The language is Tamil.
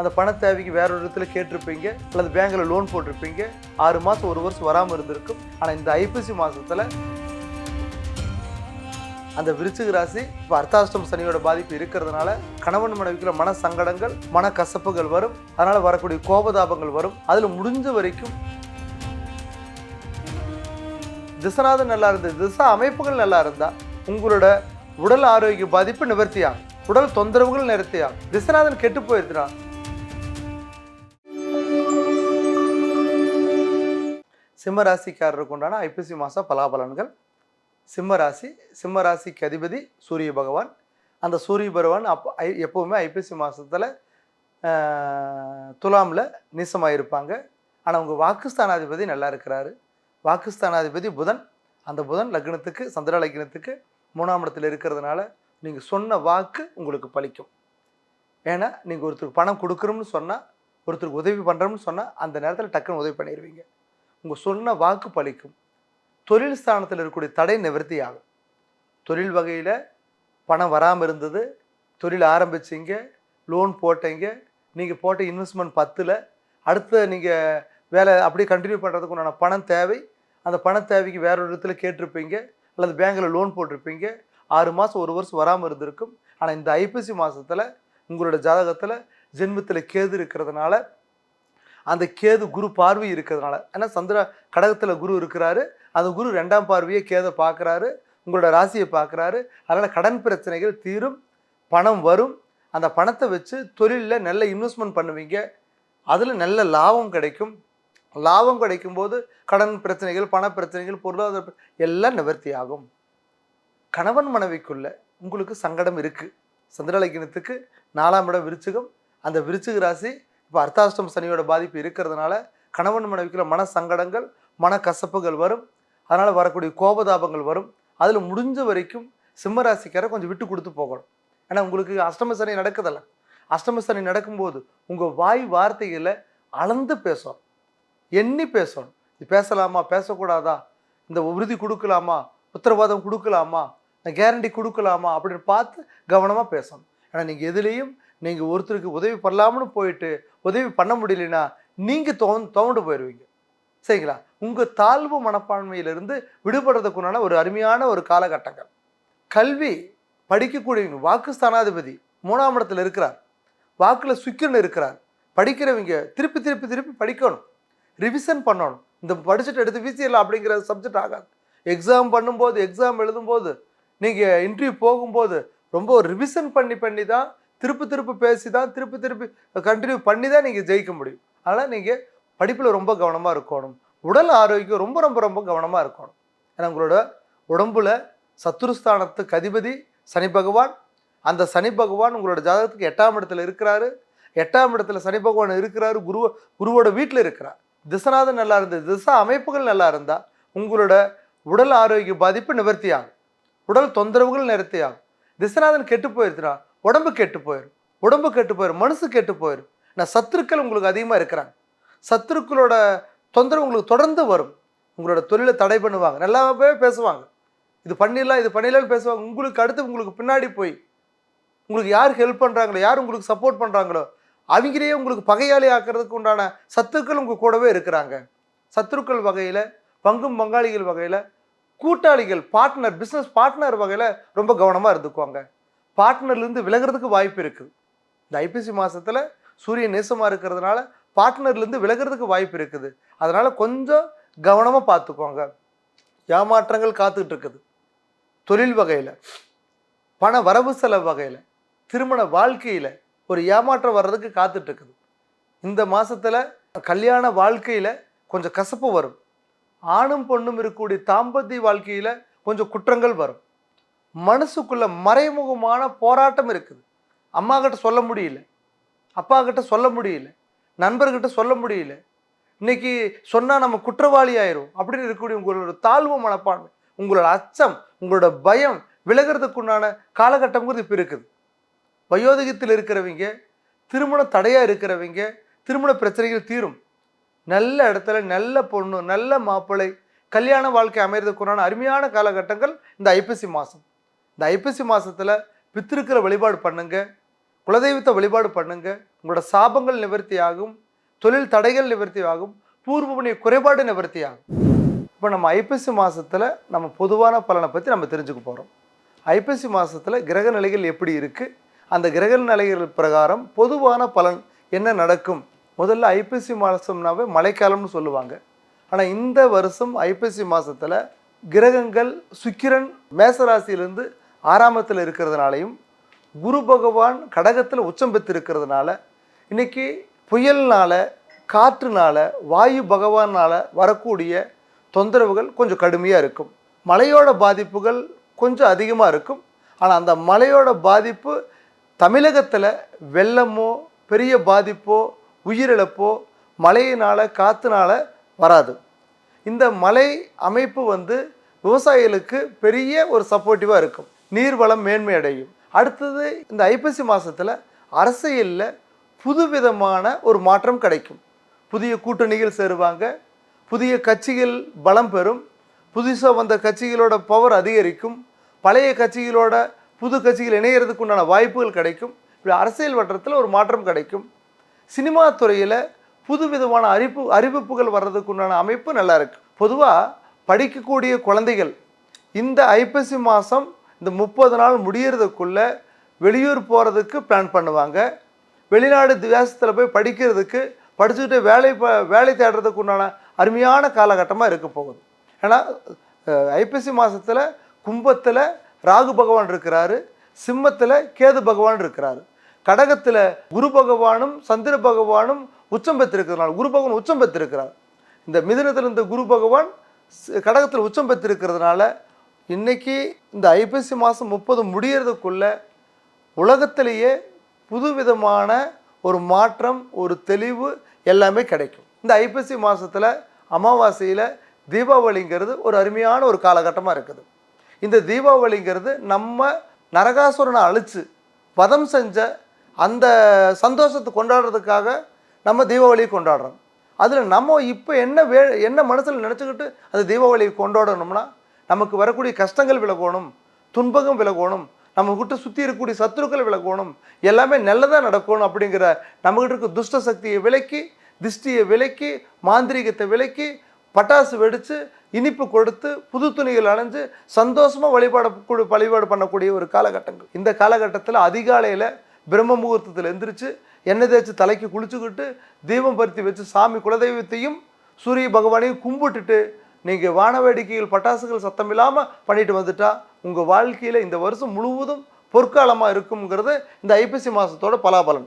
அந்த பண தேவைக்கு வேற ஒரு இடத்துல கேட்டிருப்பீங்க அல்லது பேங்க்ல லோன் போட்டிருப்பீங்க ஆறு மாதம் ஒரு வருஷம் வராமல் இருந்திருக்கும். ஆனால் இந்த ஐப்பசி மாசத்துல அந்த விருச்சிக ராசி இப்போ அர்த்தாஷ்டம் சனியோட பாதிப்பு இருக்கிறதுனால கணவன் மனைவிக்குள்ள மன சங்கடங்கள் மன கசப்புகள் வரும். அதனால வரக்கூடிய கோபதாபங்கள் வரும். அதில் முடிஞ்ச வரைக்கும் திசநாதன் நல்லா இருந்தது. திசா அமைப்புகள் நல்லா இருந்தா உங்களோட உடல் ஆரோக்கிய பாதிப்பு நிவர்த்தியாகும். உடல் தொந்தரவுகள் நிறுத்தியாகும் திசநாதன் கெட்டு போயிருந்தா சிம்ம ராசிக்காரருக்கு உண்டான ஐப்பசி மாத பலாபலன்கள். சிம்ம ராசி சிம்ம ராசிக்கு அதிபதி சூரிய பகவான். அந்த சூரிய பகவான் அப்போ ஐ எப்போவுமே ஐப்பசி மாதத்தில் துலாமில் நீசமாக இருப்பாங்க ஆனால் உங்கள் வாக்குஸ்தானாதிபதி நல்லா இருக்கிறாரு வாக்குஸ்தானாதிபதி புதன். அந்த புதன் லக்னத்துக்கு சந்திர லக்னத்துக்கு மூணாம் இடத்துல இருக்கிறதுனால நீங்கள் சொன்ன வாக்கு உங்களுக்கு பலிக்கும். ஏன்னா நீங்கள் ஒருத்தருக்கு பணம் கொடுக்குறோம்னு சொன்னால் ஒருத்தருக்கு உதவி பண்ணுறோம்னு சொன்னால் அந்த நேரத்தில் டக்குன்னு உதவி பண்ணிடுவீங்க உங்கள் சொன்ன வாக்கு பழிக்கும். தொழில் ஸ்தானத்தில் இருக்கக்கூடிய தடை நிவர்த்தி ஆகும். தொழில் வகையில் பணம் வராமல் இருந்தது தொழில் ஆரம்பிச்சிங்க லோன் போட்டீங்க நீங்கள் போட்ட இன்வெஸ்ட்மெண்ட் பத்தில் அடுத்த நீங்கள் வேலை அப்படியே கண்டினியூ பண்ணுறதுக்கு உண்டான பணம் தேவை. அந்த பண தேவைக்கு வேற ஒரு இடத்துல கேட்டிருப்பீங்க அல்லது பேங்க்கில் லோன் போட்டிருப்பீங்க. ஆறு மாதம் ஒரு வருஷம் வராமல் இருந்திருக்கும். ஆனால் இந்த ஐப்பசி மாதத்தில் உங்களோட ஜாதகத்தில் ஜென்மத்தில் கேது இருக்கிறதுனால அந்த கேது குரு பார்வை இருக்கிறதுனால. ஏன்னா சந்திர கடகத்தில் குரு இருக்கிறாரு. அந்த குரு ரெண்டாம் பார்வையை கேதை பார்க்குறாரு உங்களோட ராசியை பார்க்குறாரு. அதனால் கடன் பிரச்சனைகள் தீரும் பணம் வரும். அந்த பணத்தை வச்சு தொழிலில் நல்ல இன்வெஸ்ட்மெண்ட் பண்ணுவீங்க. அதில் நல்ல லாபம் கிடைக்கும். லாபம் கிடைக்கும் போது கடன் பிரச்சனைகள் பண பிரச்சனைகள் பொருளாதார எல்லாம் நிவர்த்தி ஆகும். கணவன் மனைவிக்குள்ள உங்களுக்கு சங்கடம் இருக்குது சந்திரலக்கினத்துக்கு நாலாம் இடம் விருச்சிகம். அந்த விருச்சிக ராசி இப்போ அர்த்தாஷ்டம் சனியோட பாதிப்பு இருக்கிறதுனால கணவன் மனைவிக்குள்ள மன சங்கடங்கள் மன கசப்புகள் வரும். அதனால் வரக்கூடிய கோபதாபங்கள் வரும். அதில் முடிஞ்ச வரைக்கும் சிம்மராசிக்காரை கொஞ்சம் விட்டு கொடுத்து போகணும். ஏன்னா உங்களுக்கு அஷ்டம சனி நடக்குதல்ல. அஷ்டம சனி நடக்கும்போது உங்கள் வாய் வார்த்தைகளை அளந்து பேசணும். எண்ணி பேசணும். இது பேசலாமா? பேசக்கூடாதா? இந்த உறுதி கொடுக்கலாமா? உத்தரவாதம் கொடுக்கலாமா? கேரண்டி கொடுக்கலாமா? அப்படின்னு பார்த்து கவனமாக பேசணும். ஏன்னா நீங்கள் எதுலேயும் நீங்கள் ஒருத்தருக்கு உதவி பண்ணலாம்னு போயிட்டு உதவி பண்ண முடியலனா நீங்கள் தோ தோண்டு போயிடுவீங்க சரிங்களா? உங்கள் தாழ்வு மனப்பான்மையிலிருந்து விடுபடுறதுக்குண்டான ஒரு அருமையான ஒரு காலகட்டங்கள். கல்வி படிக்கக்கூடியவங்க வாக்கு ஸ்தானாதிபதி மூணாம் இடத்துல இருக்கிறார். வாக்கில் சுக்கின்னு இருக்கிறார். படிக்கிறவங்க திருப்பி திருப்பி திருப்பி படிக்கணும். ரிவிஷன் பண்ணணும். இந்த படிச்சுட்டு எடுத்து விசிஎல் அப்படிங்கிற சப்ஜெக்ட் ஆகாது. எக்ஸாம் பண்ணும்போது எக்ஸாம் எழுதும்போது நீங்கள் இன்டர்வியூ போகும்போது ரொம்ப ஒரு ரிவிஷன் பண்ணி பண்ணி தான் திருப்பி திருப்பி பேசி தான் திருப்பி திருப்பி கண்டினியூ பண்ணி தான் நீங்கள் ஜெயிக்க முடியும். அதனால் நீங்கள் படிப்பில் ரொம்ப கவனமாக இருக்கணும். உடல் ஆரோக்கியம் ரொம்ப ரொம்ப ரொம்ப கவனமாக இருக்கணும். ஏன்னா உங்களோட உடம்புல சத்துருஸ்தானத்துக்கு அதிபதி சனி பகவான். அந்த சனி பகவான் உங்களோட ஜாதகத்துக்கு எட்டாம் இடத்துல இருக்கிறாரு. எட்டாம் இடத்துல சனி பகவான் இருக்கிறாரு குரு குருவோட வீட்டில் இருக்கிறார். திசநாதன் நல்லா இருந்தது திசா அமைப்புகள் நல்லா இருந்தால் உங்களோட உடல் ஆரோக்கிய பாதிப்பு நிவர்த்தியாகும். உடல் தொந்தரவுகள் நிறுத்தி திசநாதன் கெட்டு போயிருச்சுனா உடம்பு கெட்டு போயிடும் உடம்பு கெட்டு போயிடும் மனசு கெட்டு போயிடும் நான் சத்துருக்கள் உங்களுக்கு அதிகமாக இருக்கிறாங்க. சத்துருக்களோட தொந்தரவு உங்களுக்கு தொடர்ந்து வரும். உங்களோட தொழிலை தடை பண்ணுவாங்க. நல்லாவே பேசுவாங்க. இது பண்ணிடலாம் இது பண்ணிடலாம் பேசுவாங்க. உங்களுக்கு அடுத்து உங்களுக்கு பின்னாடி போய் உங்களுக்கு யார் ஹெல்ப் பண்ணுறாங்களோ யார் உங்களுக்கு சப்போர்ட் பண்ணுறாங்களோ அவங்களே உங்களுக்கு பகையாளி ஆக்கிறதுக்கு உண்டான சத்துக்கள் உங்கள் கூடவே இருக்கிறாங்க. சத்துருக்கள் வகையில் பங்கும் பங்காளிகள் வகையில் கூட்டாளிகள் பார்ட்னர் பிஸ்னஸ் பார்ட்னர் வகையில் ரொம்ப கவனமாக இருந்துக்குவாங்க பார்ட்னர்லேருந்து விலகிறதுக்கு வாய்ப்பு இருக்குது இந்த ஐபிசி மாதத்தில் சூரியன் நேசமாக இருக்கிறதுனால பார்ட்னர்லேருந்து விலகிறதுக்கு வாய்ப்பு இருக்குது. அதனால் கொஞ்சம் கவனமாக பார்த்துக்கோங்க ஏமாற்றங்கள் காத்துக்கிட்டு இருக்குது. தொழில் வகையில் பண வரவு செலவு வகையில் திருமண வாழ்க்கையில் ஒரு ஏமாற்றம் வர்றதுக்கு காத்துட்டு இருக்குது. இந்த மாதத்தில் கல்யாண வாழ்க்கையில் கொஞ்சம் கசப்பு வரும். ஆணும் பொண்ணும் இருக்கக்கூடிய தாம்பத்திய வாழ்க்கையில் கொஞ்சம் குற்றங்கள் வரும். மனசுக்குள்ள மறைமுகமான போராட்டம் இருக்குது. அம்மா கிட்ட சொல்ல முடியல. அப்பா கிட்ட சொல்ல முடியல. நண்பர்கிட்ட சொல்ல முடியல. இன்னைக்கு சொன்னால் நம்ம குற்றவாளி ஆயிரும் அப்படின்னு இருக்கக்கூடிய உங்களோட தாழ்வு மனப்பான்மை உங்களோட அச்சம் உங்களோட பயம் விலகிறதுக்குண்டான காலகட்டம்ங்கிறது இப்போ இருக்குது. வயோதிகத்தில் இருக்கிறவங்க திருமண தடையாக இருக்கிறவங்க திருமண பிரச்சனைகள் தீரும். நல்ல இடத்துல நல்ல பொண்ணு நல்ல மாப்பிள்ளை கல்யாண வாழ்க்கை அமைகிறதுக்குண்டான அருமையான காலகட்டங்கள் இந்த ஐப்பசி மாதம் இந்த ஐப்பசி மாதத்தில் பித்திருக்கிற வழிபாடு பண்ணுங்க. குலதெய்வத்தை வழிபாடு பண்ணுங்க. உங்களோட சாபங்கள் நிவர்த்தியாகும். தொழில் தடைகள் நிவர்த்தியாகும். பூர்வ புண்ணிய குறைபாடு நிவர்த்தியாகும். இப்போ நம்ம ஐப்பசி மாதத்தில் நம்ம பொதுவான பலனை பற்றி நம்ம தெரிஞ்சுக்க போகிறோம் ஐப்பசி மாதத்தில் கிரக நிலைகள் எப்படி இருக்குது அந்த கிரக நிலைகள் பிரகாரம் பொதுவான பலன் என்ன நடக்கும்? முதல்ல ஐப்பசி மாதம்னாவே மழைக்காலம்னு சொல்லுவாங்க. ஆனால் இந்த வருஷம் ஐப்பசி மாதத்தில் கிரகங்கள் சுக்கிரன் மேசராசியிலிருந்து ஆறாமத்தில் இருக்கிறதுனாலையும் குரு பகவான் கடகத்தில் உச்சம் பெற்று இருக்கிறதுனால இன்னைக்கு புயல்னால் காற்றுனால வாயு பகவானால் வரக்கூடிய தொந்தரவுகள் கொஞ்சம் கடுமையாக இருக்கும். மழையோட பாதிப்புகள் கொஞ்சம் அதிகமாக இருக்கும். ஆனால் அந்த மழையோட பாதிப்பு தமிழகத்தில் வெள்ளமோ பெரிய பாதிப்போ உயிரிழப்போ மழையினால் காற்றுனால வராது. இந்த மலை அமைப்பு வந்து விவசாயிகளுக்கு பெரிய ஒரு சப்போர்ட்டிவாக இருக்கும். நீர்வளம் மேன்மை அடையும் அடுத்தது இந்த ஐப்பசி மாதத்தில் அரசியலில் புதுவிதமான ஒரு மாற்றம் கிடைக்கும். புதிய கூட்டணிகள் சேருவாங்க புதிய கட்சிகள் பலம் பெறும் புதுசாக வந்த கட்சிகளோட பவர் அதிகரிக்கும் பழைய கட்சிகளோட புது கட்சிகள் இணையறதுக்கு உண்டான வாய்ப்புகள் கிடைக்கும். இப்படி அரசியல் வட்டத்தில் ஒரு மாற்றம் கிடைக்கும். சினிமா துறையில் புதுவிதமான அறிப்பு அறிவிப்புகள் வர்றதுக்கு உண்டான அமைப்பு நல்லா இருக்கு. பொதுவாக படிக்கக்கூடிய குழந்தைகள் இந்த ஐப்பசி மாதம் இந்த முப்பது நாள் முடியறதுக்குள்ள வெளியூர் போகிறதுக்கு பிளான் பண்ணுவாங்க. வெளிநாடு தேசத்தில் போய் படிக்கிறதுக்கு படிச்சுட்டு வேலை ப- வேலை தேடுறதுக்கு உண்டான அருமையான காலகட்டமாக இருக்க போகுது. ஏன்னா ஐப்பசி மாதத்தில் கும்பத்தில் ராகு பகவான் இருக்கிறாரு சிம்மத்தில் கேது பகவான் இருக்கிறாரு. கடகத்தில் குரு பகவானும் சந்திர பகவானும் உச்சம் பெற்றிருக்கிறதுனால குரு பகவான் உச்சம் பெற்றிருக்கிறார். இந்த மிதுனத்தில் இந்த குரு பகவான் கடகத்தில் உச்சம் பெற்றிருக்கிறதுனால இன்னைக்கு இந்த ஐப்பசி மாதம் முப்பது முடியறதுக்குள்ள உலகத்திலேயே புதுவிதமான ஒரு மாற்றம் ஒரு தெளிவு எல்லாமே கிடைக்கும். இந்த ஐப்பசி மாதத்தில் அமாவாசையில் தீபாவளிங்கிறது ஒரு அருமையான ஒரு காலகட்டமாக இருக்குது. இந்த தீபாவளிங்கிறது நம்ம நரகாசுரனை அழித்து வதம் செஞ்ச அந்த சந்தோஷத்தை கொண்டாடுறதுக்காக நம்ம தீபாவளியை கொண்டாடுறோம். அதில் நம்ம இப்போ என்ன வே என்ன மனசில் நினச்சிக்கிட்டு அந்த தீபாவளியை கொண்டாடணும்னா நமக்கு வரக்கூடிய கஷ்டங்கள் விலகணும் துன்பகம் விலகணும் நம்ம கிட்ட சுற்றி இருக்கக்கூடிய சத்துருக்கள் விலகணும் எல்லாமே நல்லதாக நடக்கணும் அப்படிங்கிற நம்மகிட்ட இருக்க துஷ்ட சக்தியை விலக்கி திஷ்டியை விலக்கி மாந்திரீகத்தை விலக்கி பட்டாசு வெடித்து இனிப்பு கொடுத்து புது துணிகள் அணைஞ்சு சந்தோஷமாக வழிபாடு வழிபாடு பண்ணக்கூடிய ஒரு காலகட்டங்கள். இந்த காலகட்டத்தில் அதிகாலையில் பிரம்ம முகூர்த்தத்தில் எந்திரிச்சு எண்ணெய் தேய்ச்சி தலைக்கு குளிச்சுக்கிட்டு தீபம் பருத்தி வச்சு சாமி குலதெய்வத்தையும் சூரிய பகவானையும் கும்பிட்டுட்டு நீங்கள் வான வேடிக்கைகள் பட்டாசுகள் சத்தம் இல்லாமல் பண்ணிட்டு வந்துட்டா உங்கள் வாழ்க்கையில் இந்த வருஷம் முழுவதும் பொற்காலமாக இருக்குங்கிறது இந்த ஐப்பசி மாதத்தோட பலாபலன்.